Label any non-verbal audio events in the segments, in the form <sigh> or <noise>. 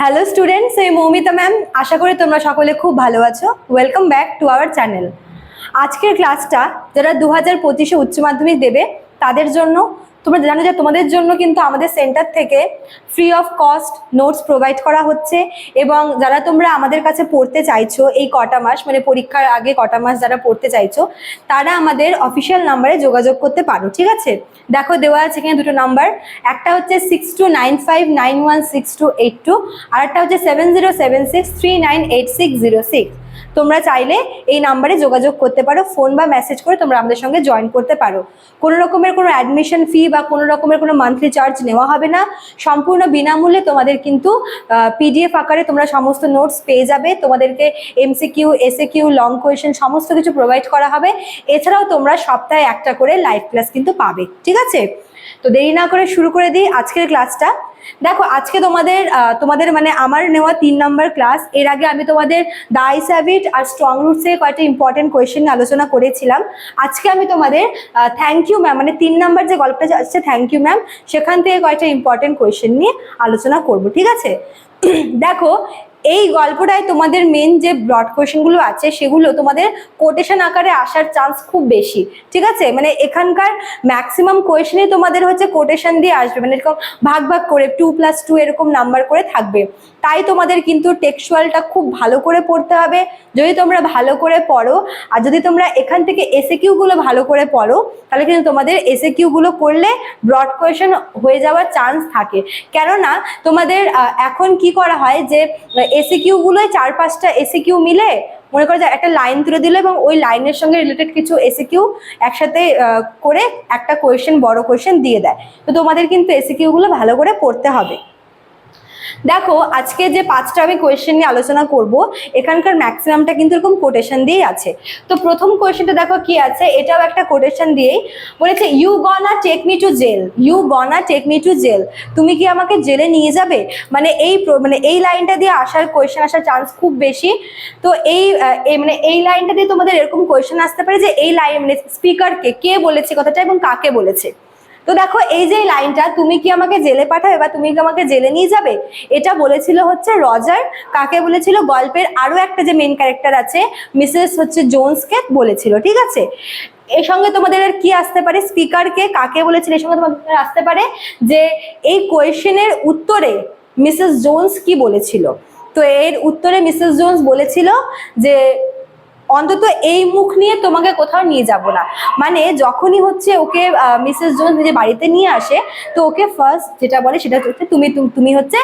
Hello students আমি Moumita ma'am আশা করি তোমরা সকলে খুব ভালো আছো। Welcome back to our channel আজকের ক্লাসটা যারা দু হাজার পঁচিশে উচ্চ মাধ্যমিক দেবে, তাদের জন্য তোমরা জানো যে তোমাদের জন্য কিন্তু আমাদের সেন্টার থেকে free of cost notes provide করা হচ্ছে এবং যারা তোমরা আমাদের কাছে পড়তে চাইছো এই কটা মাস মানে পরীক্ষার আগে কটা মাস যারা পড়তে চাইছো, তারা আমাদের অফিসিয়াল নাম্বারে যোগাযোগ করতে পারো, ঠিক আছে? দেখো দেওয়া আছে এখানে দুটো নাম্বার একটা হচ্ছে six two nine five nine one six two eight two আর একটা হচ্ছে seven zero seven six three nine eight six zero six তোমরা চাইলে এই নাম্বারে যোগাযোগ করতে পারো, ফোন বা মেসেজ করে তোমরা আমাদের সঙ্গে জয়েন করতে পারো। কোনো রকমের কোনো অ্যাডমিশন ফি বা কোনো রকমের কোনো মান্থলি চার্জ নেওয়া হবে না। সম্পূর্ণ বিনামূল্যে তোমাদের কিন্তু পিডিএফ আকারে তোমরা সমস্ত নোটস পেয়ে যাবে। তোমাদেরকে MCQ SA Q long question সমস্ত কিছু প্রোভাইড করা হবে। এছাড়াও তোমরা সপ্তাহে একটা করে লাইভ ক্লাস কিন্তু পাবে। ঠিক আছে? তো দেরি না করে শুরু করে দিই আজকের ক্লাসটা। দেখো, আজকে তোমাদের তোমাদের মানে আমার নেওয়া তিন নম্বর ক্লাস। এর আগে আমি তোমাদের দাই স্যাভিট আর স্ট্রং রুটস থেকে কয়েকটা ইম্পর্টেন্ট কোয়েশ্চেন আলোচনা করেছিলাম। আজকে আমি তোমাদের থ্যাংক ইউ ম্যাম মানে তিন নম্বর যে গল্পটা আসছে থ্যাংক ইউ ম্যাম সেখান থেকে কয়েকটা ইম্পর্টেন্ট কোয়েশ্চেন নিয়ে আলোচনা করব, ঠিক আছে? <clears throat> দেখো এই গল্পটায় তোমাদের মেন যে ব্রড কোয়েশনগুলো আছে, সেগুলো তোমাদের কোটেশন আকারে আসার চান্স খুব বেশি, ঠিক আছে? মানে এখানকার ম্যাক্সিমাম কোয়েশনই তোমাদের হচ্ছে কোটেশন দিয়ে আসবে মানে এরকম ভাগ ভাগ করে টু প্লাস টু এরকম নাম্বার করে থাকবে। তাই তোমাদের কিন্তু টেক্সুয়ালটা খুব ভালো করে পড়তে হবে। যদি তোমরা ভালো করে পড়ো, আর যদি তোমরা এখান থেকে এসে কিউগুলো ভালো করে পড়ো, তাহলে কিন্তু তোমাদের এসে কিউগুলো করলে ব্রড কোয়েশন হয়ে যাওয়ার চান্স থাকে। কেননা তোমাদের এখন কি করা হয় যে এসে কিউগুলোয় চার পাঁচটা এসিকিউ মিলে মনে করো যে একটা লাইন তুলে দিল এবং ওই লাইনের সঙ্গে রিলেটেড কিছু এসিকিউ একসাথে করে একটা কোয়েশ্চেন বড় কোয়েশ্চেন দিয়ে দেয়। তো তোমাদের কিন্তু এসে কিউগুলো ভালো করে পড়তে হবে। দেখো, আজকে যে পাঁচটা আমি কোয়েশ্চেন নিয়ে আলোচনা করব, এখানকার ম্যাক্সিমামটা কিন্তু এরকম কোটেশন দিয়েই আছে। তো প্রথম কোয়েশ্চেনটা দেখো কি আছে, এটাও একটা কোটেশন দিয়েই বলেছে you gonna take me to jail you gonna take me to jail তুমি কি আমাকে জেলে নিয়ে যাবে? মানে এই মানে এই লাইনটা দিয়ে আসার কোয়েশ্চেন আসার চান্স খুব বেশি। তো এই মানে এই লাইনটা দিয়ে তোমাদের এরকম কোয়েশ্চেন আসতে পারে যে, এই লাইন মানে স্পিকারকে কে বলেছে কথাটা এবং কাকে বলেছে? তো দেখো, এই যে লাইনটা, তুমি কি আমাকে জেলে পাঠাবে বা তুমি কি আমাকে জেলে নিয়ে যাবে? এটা বলেছিল হচ্ছে রজার, কাকে বলেছিল? গল্পের আরও একটা যে মেন ক্যারেক্টার আছে, মিসেস হচ্ছে জোন্সকে বলেছিল, ঠিক আছে? এর সঙ্গে তোমাদের কি আসতে পারে? স্পিকারকে কাকে বলেছিল? এর সঙ্গে তোমাদের আসতে পারে যে, এই কোয়েশ্চেনের উত্তরে মিসেস জোন্স কি বলেছিল? তো এর উত্তরে মিসেস জোন্স বলেছিল যে অন্তত এই মুখ নিয়ে তোমাকে কোথাও নিয়ে যাব না। মানে যখনই হচ্ছে ওকে মিসেস জোন নিজে বাড়িতে নিয়ে আসে, তো ওকে ফার্স্ট যেটা বলে সেটা হচ্ছে তুমি- তুমি হচ্ছে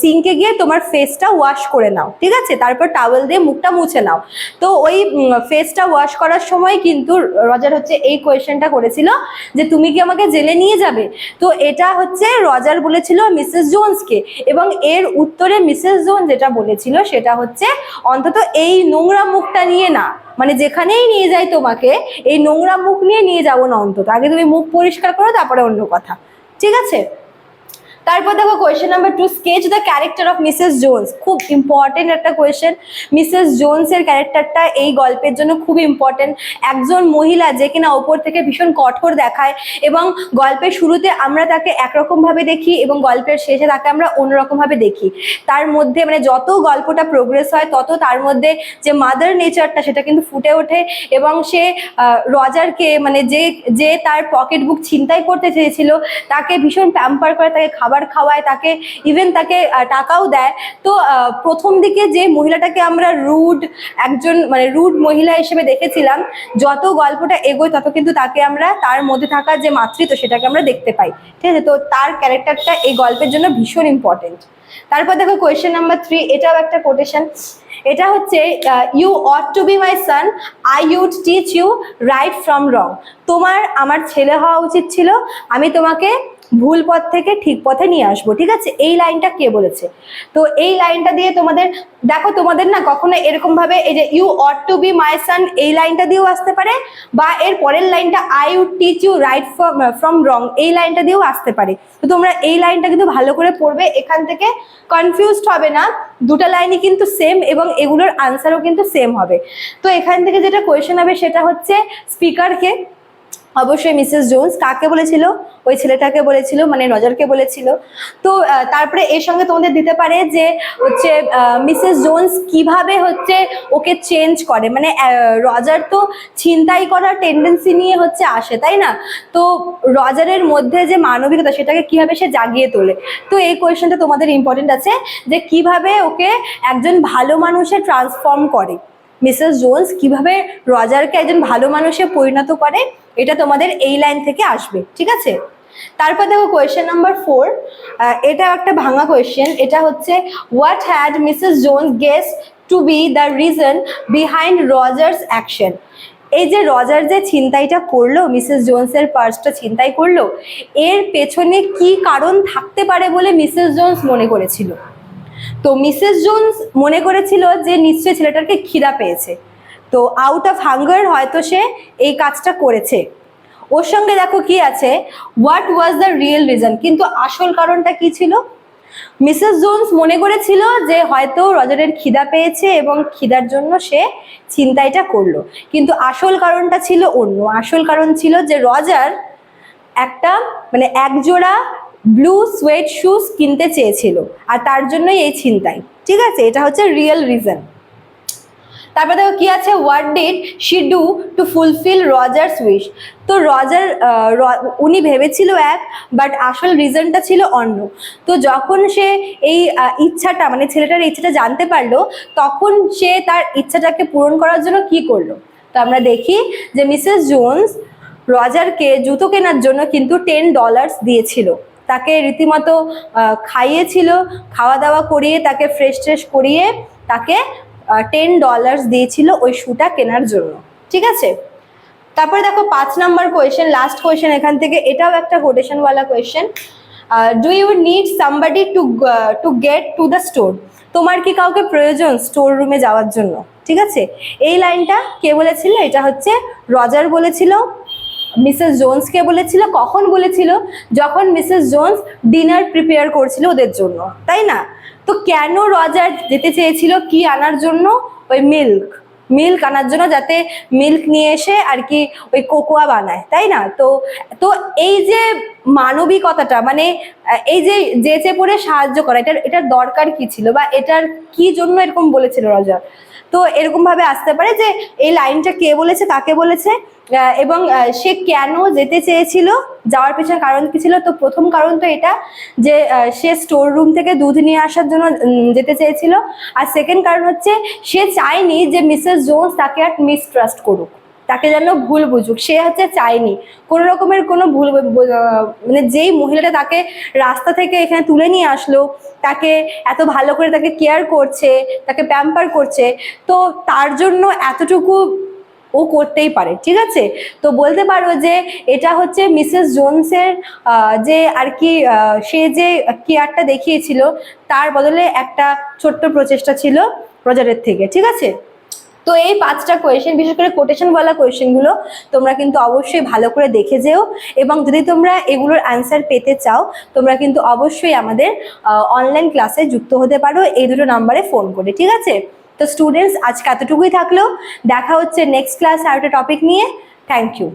সিঙ্কে গিয়ে তোমার ফেসটা ওয়াশ করে নাও, ঠিক আছে? তারপর টাওয়েল দিয়ে মুখটা মুছে নাও। তো ওই ফেসটা ওয়াশ করার সময় কিন্তু রজার হচ্ছে এই কোয়েশ্চেনটা করেছিল যে, তুমি কি আমাকে জেলে নিয়ে যাবে? তো এটা হচ্ছে রজার বলেছিল মিসেস জোন্সকে এবং এর উত্তরে মিসেস জোন যেটা বলেছিল সেটা হচ্ছে অন্তত এই নোংরা মুখটা নিয়ে না। মানে যেখানেই নিয়ে যাই তোমাকে, এই নোংরা মুখ নিয়ে নিয়ে যাব না অন্তত। আগে তুমি মুখ পরিষ্কার করো, তারপরে অন্য কথা। ঠিক আছে? তারপর দেখো question number two sketch the character of Mrs Jones খুব ইম্পর্টেন্ট একটা কোয়েশ্চেন মিসেস জোন্সের ক্যারেক্টারটা এই গল্পের জন্য খুব ইম্পর্টেন্ট একজন মহিলা যে কিনা ওপর থেকে ভীষণ কঠোর দেখায় এবং গল্পের শুরুতে আমরা তাকে একরকম ভাবে দেখি এবং গল্পের শেষে তাকে আমরা অন্যরকম ভাবে দেখি। তার মধ্যে মানে যত গল্পটা প্রোগ্রেস হয়, তত তার মধ্যে যে মাদার নেচারটা সেটা কিন্তু ফুটে ওঠে এবং সে রজারকে মানে যে যে তার পকেট বুক ছিনতাই করতে চেয়েছিল, তাকে ভীষণ প্যাম্পার করে, তাকে খাওয়ায়, তাকে ইভেন তাকে টাকাও দেয়। তো প্রথম দিকে যে মহিলাটাকে আমরা রুড একজন মানে রুড মহিলা হিসেবে দেখেছিলাম, যত গল্পটা এগোয়, তত কিন্তু তাকে আমরা তার মধ্যে থাকা যে মাতৃত্ব সেটাকে আমরা দেখতে পাই। ঠিক আছে? তো তার ক্যারেক্টারটা এই গল্পের জন্য ভীষণ ইম্পর্টেন্ট তারপর দেখো কোয়েশ্চেন নাম্বার থ্রি এটাও একটা কোটেশন এটা হচ্ছে you ought to be my son I you'd teach you right from wrong তোমার, আমার ছেলে হওয়া উচিত ছিল। আমি তোমাকে ভুল পথ থেকে ঠিক পথে নিয়ে আসব, ঠিক আছে? এই লাইনটা কে বলেছে? তো এই লাইনটা দিয়ে তোমাদের, দেখো তোমাদের না কখনো এরকম ভাবে এই যে you ought to be my son এই লাইনটা দিয়েও আসতে পারে, বা এর পরের লাইনটা I would teach you right from wrong এই লাইনটা দিয়েও আসতে পারে। তো তোমরা এই লাইনটা কিন্তু ভালো করে পড়বে, এখান থেকে কনফিউজড হবে না, দুটো লাইনই কিন্তু সেম এবং এগুলোর আনসারও কিন্তু সেম হবে। তো এখান থেকে যেটা কোয়েশ্চেন হবে সেটা হচ্ছে স্পিকারকে অবশ্যই মিসেস জোন্স, কাকে বলেছিল? ওই ছেলেটাকে বলেছিল মানে নজরকে বলেছিল। তো তারপরে এর সঙ্গে তোমাদের দিতে পারে যে, হচ্ছে মিসেস জোন্স কীভাবে হচ্ছে ওকে চেঞ্জ করে? মানে রজার তো ছিনতাই করার টেন্ডেন্সি নিয়ে হচ্ছে আসে, তাই না? তো রজারের মধ্যে যে মানবিকতা, সেটাকে কীভাবে সে জাগিয়ে তোলে? তো এই কোয়েশ্চেনটা তোমাদের ইম্পর্টেন্ট আছে যে, কীভাবে ওকে একজন ভালো মানুষে ট্রান্সফর্ম করে? মিসেস জোন্স কীভাবে রজারকে একজন ভালো মানুষে পরিণত করে, এটা তোমাদের এই লাইন থেকে আসবে, ঠিক আছে? তারপর দেখো কোয়েশ্চেন নাম্বার ফোর এটা একটা ভাঙা কোয়েশ্চেন এটা হচ্ছে what had Mrs Jones guess to be the reason behind Roger's action এই যে রজার যে ছিনতাইটা করল মিসেস জোন্সের পার্সটা ছিনতাই করল, এর পেছনে কি কারণ থাকতে পারে বলে মিসেস জোন্স মনে করেছিল? তো মিসেস জোন্স মনে করেছিল যে নিশ্চয়ই ছেলেটাকে খিদা পেয়েছে। তো আউট অফ হাঙ্গার হয়তো সে এই কাজটা করেছে। ওর সঙ্গে দেখো কি আছে what was the real reason কিন্তু আসল কারণটা কি ছিল? মিসেস জোন্স মনে করেছিল যে হয়তো রজারের খিদা পেয়েছে এবং খিদার জন্য সে চিন্তাইটা করল। কিন্তু আসল কারণটা ছিল অন্য। আসল কারণ ছিল যে রজার একটা মানে একজোড়া ব্লু সোয়েট শুজ কিনতে চেয়েছিল, আর তার জন্যই এই ছিনতাই। ঠিক আছে? এটা হচ্ছে রিয়েল রিজন তারপরে দেখো কি আছে? What did she do to fulfil Roger's wish তো রজার উনি ভেবেছিল এক বাট আসল রিজনটা ছিল অন্য। তো যখন সে এই ইচ্ছাটা মানে ছেলেটার ইচ্ছাটা জানতে পারল, তখন সে তার ইচ্ছাটাকে পূরণ করার জন্য কি করল? তো আমরা দেখি যে মিসেস জোন্স রজারকে জুতো কেনার জন্য কিন্তু টেন ডলার্স দিয়েছিল। তাকে রীতিমতো খাইয়েছিল খাওয়া দাওয়া করিয়ে তাকে ফ্রেশ ট্রেশ করিয়ে তাকে টেন ডলার্স দিয়েছিল ওই শুটা কেনার জন্য। ঠিক আছে? তারপরে দেখো পাঁচ নাম্বার কোয়েশ্চেন লাস্ট কোয়েশ্চেন এখান থেকে। এটাও একটা কোটেশনওয়ালা question do you need somebody to to get to the store তোমার কি কাউকে প্রয়োজন স্টোর রুমে যাওয়ার জন্য? ঠিক আছে? এই লাইনটা কে বলেছিল? এটা হচ্ছে রজার বলেছিল। মিসেস জোন্সকে বলেছিল, কখন বলেছিল? যখন মিসেস জোন্স ডিনার প্রিপেয়ার করছিল ওদের জন্য। তাই না? তো কেন রজার যেতে চেয়েছিল কি আনার জন্য? ওই মিল্ক মিল্ক আনার জন্য যাতে মিল্ক নিয়ে এসে আর কি ওই কোকোয়া বানায়, তাই না? তো তো এই যে মানবিকতাটা মানে এই যে যেচে পড়ে সাহায্য করা, এটার এটার দরকার কি ছিল? বা এটার কি জন্য এরকম বলেছিল রজার তো এরকম ভাবে আসতে পারে যে এই লাইনটা কে বলেছে, কাকে বলেছে এবং সে কেন যেতে চেয়েছিল, যাওয়ার পিছনে কারণ কি ছিল? তো প্রথম কারণ তো এটা যে সে স্টোর রুম থেকে দুধ নিয়ে আসার জন্য যেতে চেয়েছিল। আর সেকেন্ড কারণ হচ্ছে, সে চায়নি যে মিসেস জোন্স তাকে আর মিসট্রাস্ট করুক। তাকে যেন ভুল বুঝুক, সে হচ্ছে চায়নি। কোনো রকমের কোনো ভুল মানে যেই মহিলাটা তাকে রাস্তা থেকে এখানে তুলে নিয়ে আসলো, তাকে এত ভালো করে তাকে কেয়ার করছে, তাকে প্যাম্পার করছে, তো তার জন্য এতটুকু ও করতেই পারে, ঠিক আছে? তো বলতে পারো যে এটা হচ্ছে মিসেস জোনসের যে আর কি সে যে কেয়ারটা দেখিয়েছিল, তার বদলে একটা ছোট্ট প্রচেষ্টা ছিল রজারের থেকে, ঠিক আছে? তো এই পাঁচটা কোয়েশন বিশেষ করে কোটেশনওয়ালা কোয়েশনগুলো তোমরা কিন্তু অবশ্যই ভালো করে দেখে যেও এবং যদি তোমরা এগুলোর অ্যান্সার পেতে চাও, তোমরা কিন্তু অবশ্যই আমাদের অনলাইন ক্লাসে যুক্ত হতে পারো। এই দুটো নাম্বারে ফোন করে, ঠিক আছে? তো স্টুডেন্টস আজকে এতটুকুই থাকল। দেখা হচ্ছে নেক্সট ক্লাস আর একটা টপিক নিয়ে। Thank you